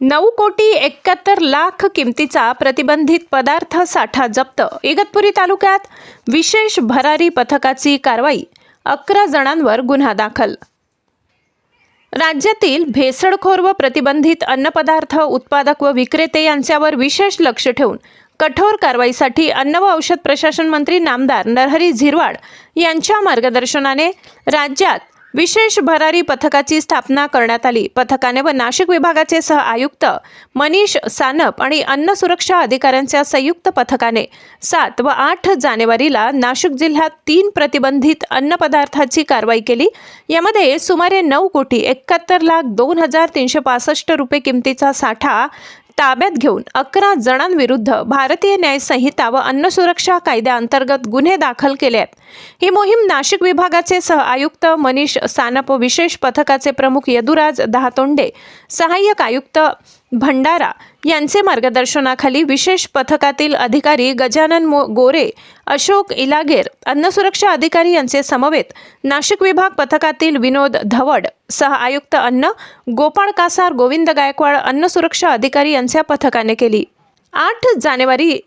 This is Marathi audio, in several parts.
नऊ कोटी एकाहत्तर लाख किमतीचा प्रतिबंधित पदार्थ साठा जप्त. इगतपुरी तालुक्यात विशेष भरारी पथकाची कारवाई. अकरा जणांवर गुन्हा दाखल. राज्यातील भेसळखोर व प्रतिबंधित अन्नपदार्थ उत्पादक व विक्रेते यांच्यावर विशेष लक्ष ठेवून कठोर कारवाईसाठी अन्न व औषध प्रशासन मंत्री नामदार नरहरी झिरवाड यांच्या मार्गदर्शनाने राज्यात विशेष भरारी पथकाची स्थापना करण्यात आली. पथकाने व नाशिक विभागाचे सह आयुक्त मनीष सानप आणि अन्न सुरक्षा अधिकाऱ्यांच्या संयुक्त पथकाने सात व आठ जानेवारीला नाशिक जिल्ह्यात तीन प्रतिबंधित अन्नपदार्थाची कारवाई केली. यामध्ये सुमारे नऊ कोटी एकाहत्तर लाख दोन हजार तीनशे पासष्ट रुपये किमतीचा साठा ताब्यात घेऊन अकरा जणांविरुद्ध भारतीय न्याय संहिता व अन्न सुरक्षा कायद्याअंतर्गत गुन्हे दाखल केले आहेत. ही मोहीम नाशिक विभागाचे सह आयुक्त मनीष सानप विशेष पथकाचे प्रमुख यदुराज दहातोंडे सहाय्यक आयुक्त भंडारा यांचे मार्गदर्शनाखाली विशेष पथकातील अधिकारी गजानन मो गोरे अशोक इलागेर अन्न सुरक्षा अधिकारी यांचे समवेत नाशिक विभाग पथकातील विनोद धवड सह आयुक्त अन्न गोपाळ कासार गोविंद गायकवाड अन्न सुरक्षा अधिकारी यांच्या पथकाने केली. आठ जानेवारी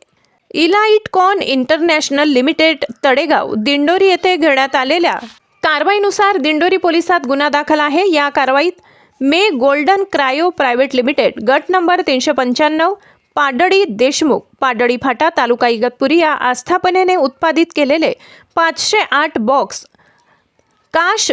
Elitecon international limited Tadegaon Dindori येथे घेण्यात आलेल्या कारवाईनुसार दिंडोरी पोलिसात गुन्हा दाखल आहे. या कारवाईत मे गोल्डन क्रायो प्रायव्हेट लिमिटेड गट नंबर तीनशे पंच्याण्णव पाडळी देशमुख पाडळी फाटा तालुका इगतपुरी या आस्थापनेने उत्पादित केलेले पाचशे आठ बॉक्स काश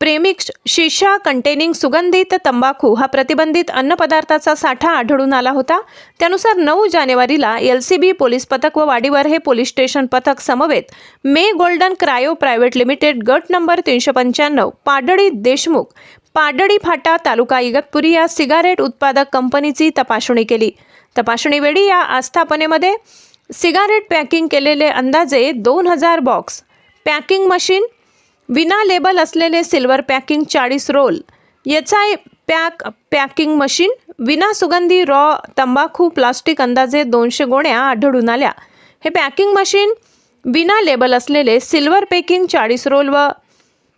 प्रेमिक शिशा कंटेनिंग सुगंधित तंबाखू हा प्रतिबंधित अन्नपदार्थाचा साठा आढळून आला होता. त्यानुसार नऊ जानेवारीला एल सी बी पोलीस पथक व वाडीवर हे पोलीस स्टेशन पथक समवेत मे गोल्डन क्रायो प्रायव्हेट लिमिटेड गट नंबर तीनशे पंच्याण्णव पाडळी देशमुख पाडळी फाटा तालुका इगतपुरी या सिगारेट उत्पादक कंपनीची तपासणी केली. तपासणीवेळी या आस्थापनेमध्ये सिगारेट पॅकिंग केलेले अंदाजे दोन हजार बॉक्स पॅकिंग मशीन विना लेबल असलेले सिल्वर पॅकिंग चाळीस रोल याचा पॅक पॅकिंग मशीन विना सुगंधी रॉ तंबाखू प्लास्टिक अंदाजे दोनशे गोण्या आढळून आल्या. हे पॅकिंग मशीन विना लेबल असलेले सिल्वर पॅकिंग चाळीस रोल व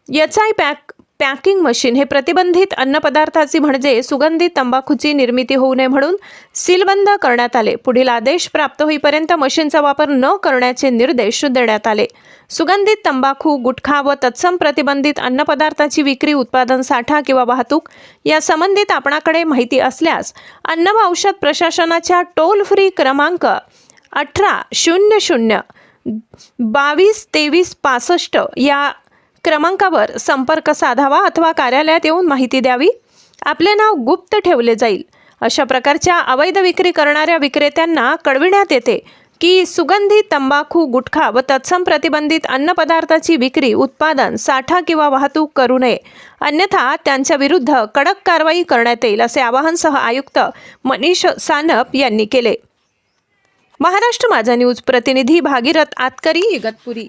याचाही पॅक पॅकिंग मशीन हे प्रतिबंधित अन्नपदार्थाची म्हणजे सुगंधित तंबाखूची निर्मिती होऊ नये म्हणून सीलबंद करण्यात आले. पुढील आदेश प्राप्त होईपर्यंत मशीनचा वापर न करण्याचे निर्देश देण्यात आले. सुगंधित तंबाखू गुटखा व तत्सम प्रतिबंधित अन्नपदार्थाची विक्री उत्पादन साठा किंवा वाहतूक या संबंधित आपणाकडे माहिती असल्यास अन्न व औषध प्रशासनाच्या टोल फ्री क्रमांक अठरा शून्य शून्य बावीस तेवीस पासष्ट या क्रमांकावर संपर्क साधावा अथवा कार्यालयात येऊन माहिती द्यावी. आपले नाव गुप्त ठेवले जाईल. अशा प्रकारच्या अवैध विक्री करणाऱ्या विक्रेत्यांना कळविण्यात येते की सुगंधी तंबाखू गुटखा व तत्सम प्रतिबंधित अन्नपदार्थाची विक्री उत्पादन साठा किंवा वाहतूक करू नये. अन्यथा त्यांच्या विरुद्ध कडक कारवाई करण्यात येईल असे आवाहन सह आयुक्त मनीष सानप यांनी केले. महाराष्ट्र माझा न्यूज प्रतिनिधी भागीरथ आतकरी इगतपुरी.